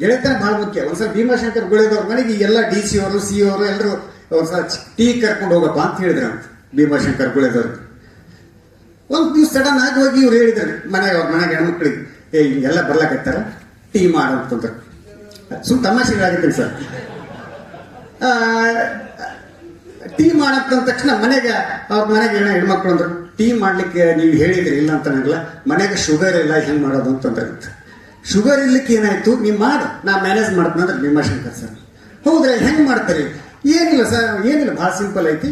ಗೆಳೆತನ ಬಹಳ ಮುಖ್ಯ. ಒಂದ್ಸಲ ಭೀಮಾಶಂಕರ್ ಗುಳೇದವ್ರ ಮನೆಗೆ ಎಲ್ಲ ಡಿ ಸಿ ಅವರು ಸಿ ಅವರು ಎಲ್ಲರೂ ಒಂದ್ಸಲ ಟೀ ಕರ್ಕೊಂಡು ಹೋಗಪ್ಪ ಅಂತ ಹೇಳಿದ್ರು ಭೀಮಾಶಂಕರ್ ಗುಳೇದವ್ರು ಒಂದ್ ದಿವ್ಸ ಸಡನ್ ಆಗಿ ಹೋಗಿ ಇವ್ರು ಹೇಳಿದ್ರು, ಮನೆಗೆ ಅವ್ರ ಮನೆಗೆ ಹೆಣ್ಮಕ್ಳಿಗೆ, ಏ ಎಲ್ಲ ಬರ್ಲಾಕತ್ತಾರ? ಟೀ ಮಾಡು ಅಂತಂದ್ರು ಸುಮ್ ತಮಾಷೆಗಳಾಗಿತ್ತು ಸರ್. ಟೀ ಮಾಡಕ್ಕಂತ ತಕ್ಷಣ ಮನೆಗೆ ಅವ್ರ ಮನೆಗೆ ಏನೋ ಹೆಣ್ಮಕ್ಳು ಅಂದ್ರು. ಟೀ ಮಾಡ್ಲಿಕ್ಕೆ ನೀವು ಹೇಳಿದ್ರಿ, ಇಲ್ಲ ಅಂತ ನನಗಿಲ್ಲ ಮನೆಗೆ ಶುಗರ್ ಇಲ್ಲ, ಹೆಂಗ್ ಮಾಡೋದು ಅಂತಂದ್ರಂತ ಶುಗರ್ ಇರ್ಲಿಕ್ಕೆ ಏನಾಯ್ತು? ನೀವು ಮಾಡು. ನಾ ಮ್ಯಾನೇಜ್ ಮಾಡ್ತೀನಿ ಅಂದ್ರೆ ಭೀಮಾಶಂಕರ್ ಸರ್. ಹೌದ್ರೆ, ಹೆಂಗ್ ಮಾಡ್ತಾರೆ? ಏನಿಲ್ಲ ಸರ್, ಏನಿಲ್ಲ, ಭಾಳ ಸಿಂಪಲ್ ಐತಿ.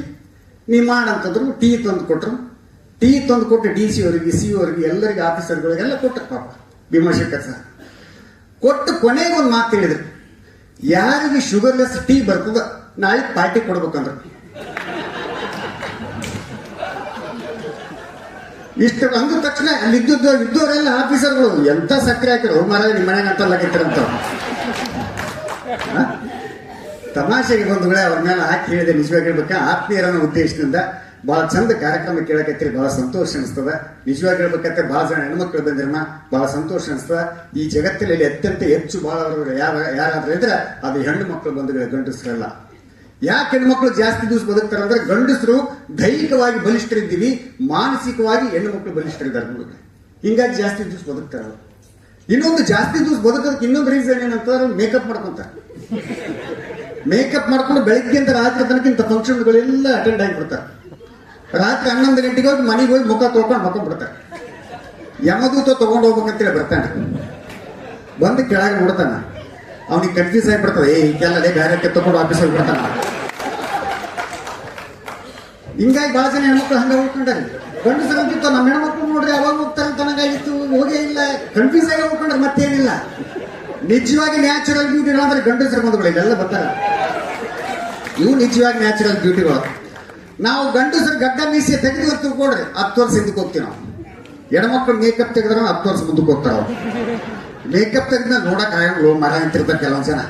ನೀವು ಮಾಡಂತಂದ್ರು ಟೀ ತಂದು ಕೊಟ್ರು. ಟೀ ತಂದು ಕೊಟ್ಟು ಡಿ ಸಿ ಅವರಿಗೆ ಸಿ ಅವರಿಗೆ, ಎಲ್ಲರಿಗೆ, ಆಫೀಸರ್ಗಳಿಗೆಲ್ಲ ಕೊಟ್ಟರು ಪಾಪ. ಭೀಮಾಶಂಕರ್ ಸರ್. ಕೊಟ್ಟು ಕೊನೆಗೆ ಒಂದು ಮಾತು ಹೇಳಿದ್ರು. ಯಾರಿಗೆ ಶುಗರ್ಲೆಸ್ ಟೀ ಬರ್ತದ ನಾಳೆ ಪಾರ್ಟಿ ಕೊಡ್ಬೇಕಂದ್ರೆ. ಇಷ್ಟು ಅಂದ ತಕ್ಷಣ ಅಲ್ಲಿ ಇದ್ದವರೆಲ್ಲ ಆಫೀಸರ್ಗಳು. ಎಂತ ಸಕ್ಕರೆ ಹಾಕಿರು ಮರ ನಿಮ್ಮ ಮನೆಗೆ ಅಂತ ಲಗಿತ್ತಾರಂತ ತಮಾಷೆಗೆ ಬಂದ ವೇಳೆ ಅವ್ರ ಮೇಲೆ ಹಾಕಿ ಹೇಳಿದೆ, ನಿಜವಾಗಿ ಹೇಳ್ಬೇಕ? ಆತ್ಮೀಯರನ್ನೋ ಉದ್ದೇಶದಿಂದ ಬಹಳ ಚಂದ ಕಾರ್ಯಕ್ರಮ ಕೇಳಕತ್ತೀರಿ ಬಹಳ ಸಂತೋಷ ಅನಿಸ್ತದ. ನಿಜವಾಗಿ ಹೇಳ್ಬೇಕಂದ್ರೆ ಬಹಳ ಜನ ಹೆಣ್ಮಕ್ಳು ಬಂದಿರಮ್ಮ, ಬಹಳ ಸಂತೋಷ ಅನಿಸ್ತದ. ಈ ಜಗತ್ತಿನಲ್ಲಿ ಅತ್ಯಂತ ಹೆಚ್ಚು ಬಹಳ ಯಾರು ಯಾರಾದ್ರೂ ಇದ್ರೆ ಅದು ಹೆಣ್ಣು ಮಕ್ಕಳು ಬಂದು ಗಂಡಸರಲ್ಲ. ಯಾಕೆ ಹೆಣ್ಮಕ್ಳು ಜಾಸ್ತಿ ದಿವಸ ಬದುಕ್ತಾರೆ ಅಂದ್ರೆ ಗಂಡಸರು ದೈಹಿಕವಾಗಿ ಬಲಿಷ್ಠರಿದ್ದೀವಿ, ಮಾನಸಿಕವಾಗಿ ಹೆಣ್ಣು ಮಕ್ಕಳು ಬಲಿಷ್ಠರಿದ್ದಾರೆ ನೋಡಿದ್ರೆ ಹಿಂಗಾಗಿ ಜಾಸ್ತಿ ದಿವಸ ಬದುಕ್ತಾರೆ. ಇನ್ನೊಂದು ಜಾಸ್ತಿ ದಿವಸ ಬದುಕೋದಕ್ಕೆ ಇನ್ನೊಂದು ರೀಸನ್ ಏನಂತಂದ್ರೆ ಮೇಕಪ್ ಮಾಡ್ಕೊಂತಾರೆ. ಮೇಕಪ್ ಮಾಡ್ಕೊಂಡು ಬೆಳಗ್ಗೆಯಿಂದ ರಾತ್ರಿ ತನಕ ಇಂಥ ಫಂಕ್ಷನ್ಗಳೆಲ್ಲ ಅಟೆಂಡ್ ಆಗಿಬಿಡ್ತಾರೆ. ರಾತ್ರಿ ಹನ್ನೊಂದು ಗಂಟೆಗೆ ಹೋಗಿ ಮನೆಗೆ ಹೋಗಿ ಮುಖ ತೊಳ್ಕೊಂಡು ಮಕ್ಕೊಂಡ್ಬಿಡ್ತಾರೆ ಯಮದೂತ ತಗೊಂಡು ಹೋಗ್ಬೇಕಂತೇಳಿ ಬರ್ತಾನೆ. ಬಂದು ಕೆಳಗೆ ನೋಡ್ತಾನೆ. ಅವನಿಗೆ ಕನ್ಫ್ಯೂಸ್ ಆಗಿಬಿಡ್ತದೆ ಏ ಇದೆಲ್ಲ ಬೇರೆ ತಗೊಂಡು ಆಫೀಸ್ ಹೋಗ್ಬಿಡ್ತಾನ ಹಿಂಗಾಗಿ ಭಾಳ ಜನ ಹೆಣ್ಮಕ್ಳು ಹಂಗ ಹೋಗ್ಕೊಂಡಾರೆ ಗಂಡಸರಂತಿತ್ತು ನಮ್ಮ ಹೆಣ್ಮಕ್ಳು ನೋಡ್ರಿ ಅವಾಗ ಹೋಗ್ತಾರೆ ತನಗಾಗಿತ್ತು ಹೋಗೇ ಇಲ್ಲ. ಕನ್ಫ್ಯೂಸ್ ಆಗಿ ಹೋಗ್ಕೊಂಡ್ರೆ ಮತ್ತೇನಿಲ್ಲ. ನಿಜವಾಗಿ ನ್ಯಾಚುರಲ್ ಬ್ಯೂಟಿ ಅಂದ್ರೆ ಗಂಡಸರ ಬಂಧುಗಳು ಇಲ್ಲೆಲ್ಲ ಬರ್ತಾರೆ. ಇವು ನಿಜವಾಗಿ ನ್ಯಾಚುರಲ್ ಬ್ಯೂಟಿಗಳು ನಾವು ಗಂಡಸರು ಗಡ್ಡ ಮೀಸೆ ತೆಗೆದು ಕೊಡ್ರಿ ಹತ್ತು ವರ್ಷ ಹಿಂದಕ್ಕೆ ಹೋಗ್ತೀವಿ ನಾವು. ಹೆಣ್ಮಕ್ಳು ಮೇಕಪ್ ತೆಗೆದ್ರೆ ಹತ್ತು ವರ್ಷ ಮುಂದಕ್ಕೆ ಹೋಗ್ತಾರ ಮೇಕಪ್ ತೆಗೆದ ನೋಡಕ್ ಆಗಂಗಿಲ್ಲ ಮರ ನಿಂತಿರ್ತಾರೆ ಕೆಲವೊಂದು ಜನ.